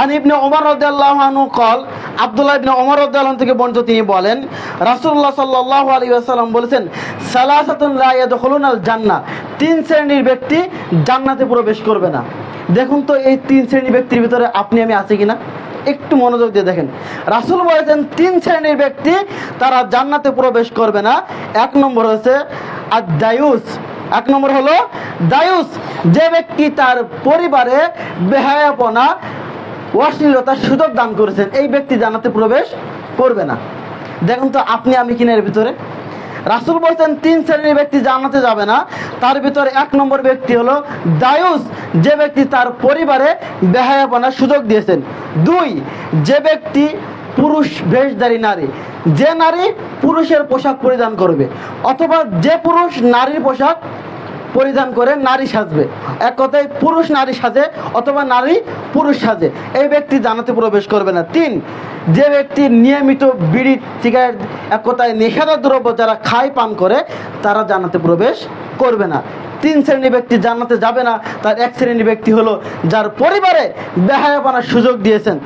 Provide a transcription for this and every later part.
আন ইবনে ওমর রাদিয়াল্লাহু কল, আব্দুল্লাহ ইবনে ওমর রাদিয়াল্লাহু থেকে বর্ণিত তিনি বলেন, রাসূলুল্লাহ সাল্লাল্লাহু আলাইহি ওয়াসাল্লাম বলেছেন, সালাসাতুন লা ইয়াদখুলুনাল জান্নাহ, তিন শ্রেণির ব্যক্তি জান্নাতে প্রবেশ করবে না। দেখুন তো এই তিন শ্রেণির ব্যক্তির ভিতরে আপনি আমি আছি কিনা? একটু মনোযোগ দিয়ে দেখেন। রাসূল বলেছেন, তিন শ্রেণির ব্যক্তি তারা জান্নাতে প্রবেশ করবে না। এক নম্বর হচ্ছে আর দায়ুস এক নম্বর হলো দায়ুস। যে ব্যক্তি তার পরিবারে বেহায়াপনা অশ্লীলতার সুযোগ দান করেছেন, এই ব্যক্তি জানাতে প্রবেশ করবে না। দেখুন তো, আপনি, আমি কিনের ভিতরে? রাসুল বলছেন, তিন শ্রেণির ব্যক্তি জানাতে যাবে না। তার ভিতরে এক নম্বর ব্যক্তি হলো দায়ুস যে ব্যক্তি তার পরিবারে বেহায়াপনার সুযোগ দিয়েছেন। দুই, যে ব্যক্তি পুরুষ বেশধারী নারী। যে নারী পুরুষের পোশাক পরিধান করবে, অথবা যে পুরুষ নারীর পোশাক পরিধান করে নারী সাজবে। এক কথায় পুরুষ নারী সাজে অথবা নারী পুরুষ সাজে। এই ব্যক্তি জানাতে প্রবেশ করবে না। তিন, যে ব্যক্তি নিয়মিত বিড়ি, সিগারেট, এক কথায় নেশাদার দ্রব্য যারা খায়, পান করে, তারা জানাতে প্রবেশ করবে না। তিন শ্রেণি ব্যক্তি জান্নাতে যাবে না। তার এক শ্রেণি ব্যক্তি হলো যার পরিবারে বেহায়াপানার সুযোগ দিয়েছেন।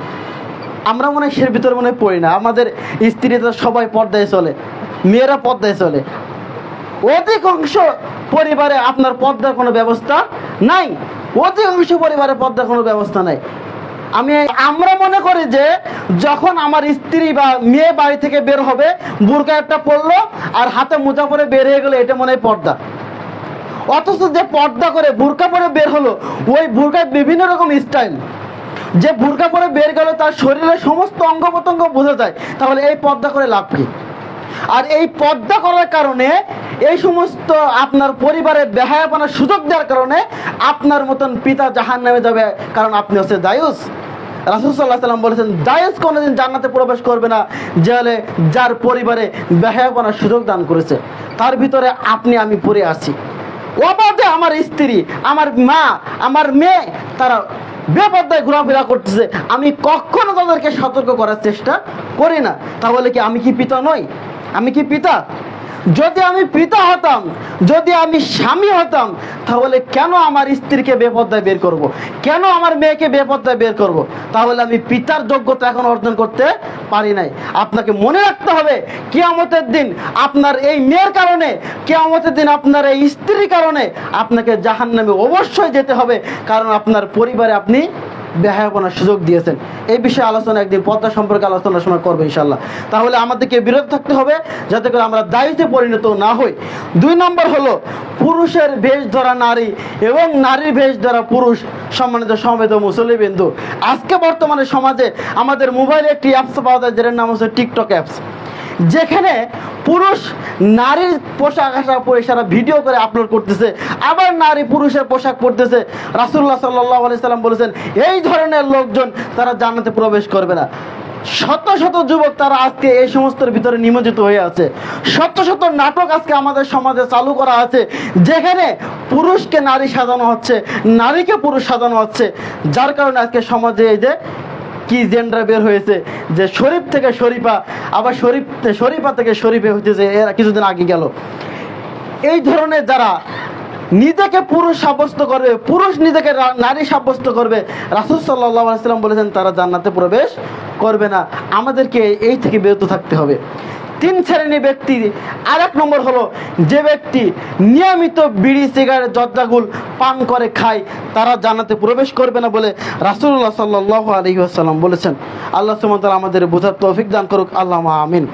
আমরা মনে হয় সের ভিতরে মনে হয় পড়ি না। আমাদের স্ত্রীরা সবাই পর্দায় চলে, মেয়েরা পর্দায় চলে। অধিকাংশ পরিবারে আপনার পর্দার কোনো ব্যবস্থা নাই। অধিকাংশ পরিবারে পর্দার কোনো ব্যবস্থা নাই। আমি আমরা মনে করি যে যখন আমার স্ত্রী বা মেয়ে বাড়ি থেকে বের হবে, বুরকা একটা পড়ল আর হাতে মোজা পরে বের হয়ে গেলো, এটা মনে হয় পর্দা। অথচ যে পর্দা করে বুরকা পরে বের হলো, ওই বুরকায় বিভিন্ন রকম স্টাইল যে বুরকা পরে বের গেল, তার শরীরের সমস্ত অঙ্গ প্রত্যঙ্গ বোঝা যায়। তাহলে এই পর্দা করে লাভ কি? আর এই পর্দা করার কারণে এই সমস্ত আপনার পরিবারের বেহায়াপনার সুযোগ দেওয়ার কারণে আপনার মতন পিতা জাহান নামে যাবে, কারণ আপনি হচ্ছে দায়ুস। সাল্লাম বলেছেন কোনোদিন জান্নাতে প্রবেশ করবে না যে যার পরিবারে বেহায়াপনার সুযোগ দান করেছে, তার ভিতরে আপনি, আমি পড়ে আছি। অবাধে আমার স্ত্রী, আমার মা, আমার মেয়ে, তারা বেপদ্দায় ঘোরাফেরা করতেছে। আমি কখনো তাদেরকে সতর্ক করার চেষ্টা করি না। তাহলে কি আমি কি পিতা নই? আমি কি পিতা যদি আমি পিতা হতাম, যদি আমি স্বামী হতাম, তাহলে কেন আমার স্ত্রীকে বেপদ্দায় বের করব। কেন আমার মেয়েকে বেপদ্দায় বের করব। তাহলে আমি পিতার যোগ্যতা এখন অর্জন করতে পারি নাই আপনাকে মনে রাখতে হবে, কেয়ামতের দিন আপনার এই মেয়ের কারণে, কেয়ামতের দিন আপনার এই স্ত্রীর কারণে আপনাকে জাহান নামে অবশ্যই যেতে হবে, কারণ আপনার পরিবারে আপনি বেহায়াপনার সুযোগ দিয়েছেন। এই বিষয়ে আলোচনা একদিন পদ্মা সম্পর্কে আলোচনার সময় করব ইনশাল্লাহ তাহলে আমাদেরকে বিরত থাকতে হবে, যাতে করে আমরা দায়িত্বে পরিণত না হই। দুই নম্বর হলো, পুরুষের বেশ ধরা নারী এবং নারীর বেশ ধরা পুরুষ সম্মানিত সমেত মুসলিবিন্দু আজকে বর্তমানে সমাজে আমাদের মোবাইলে একটি অ্যাপস পাওয়া যায়, যেটার নাম হচ্ছে টিকটক অ্যাপস যেখানে পুরুষ নারীর পোশাক আশাক পরে সারা ভিডিও করে আপলোড করতেছে, আবার নারী পুরুষের পোশাক পরতেছে। রাসুল্লাহ সাল্লাহ আলি সাল্লাম বলেছেন, এই ধরনের লোকজন তারা জান্নাতে প্রবেশ করবে না। শত শত যুবক তারা আজকে এই সমস্তর ভিতরে নিমজ্জিত হয়ে আছে। শত শত নাটক আজকে আমাদের সমাজে চালু করা আছে, যেখানে পুরুষকে নারী সাজানো হচ্ছে, নারীকে পুরুষ সাজানো হচ্ছে। যার কারণে আজকে সমাজে এই যে কি জেন্ডার বের হয়েছে, যে শরীফ থেকে শরীফা আবার শরীফ, শরীফা থেকে শরীফে হইতেছে এরা কিছুদিন আগে গেল। এই ধরনের যারা নিজেকে পুরুষ সাব্যস্ত করবে, পুরুষ নিজেকে নারী সাব্যস্ত করবে, রাসুল সাল্লাহ বলেছেন, তারা জান্নাতে প্রবেশ করবে না। আমাদেরকে এই থেকে বিরত থাকতে হবে। তিন শ্রেণি ব্যক্তি। আর এক নম্বর হলো, যে ব্যক্তি নিয়মিত বিড়ি, সিগারেট, জর্দাগুল পান করে, খায়, তারা জানাতে প্রবেশ করবে না বলে রাসুল্লাহ সাল্লাহ আলহি আসাল্লাম বলেছেন। আল্লাহ সুমতাল আমাদের বোঝার তৌফিক দান করুক। আল্লাহ আমিন।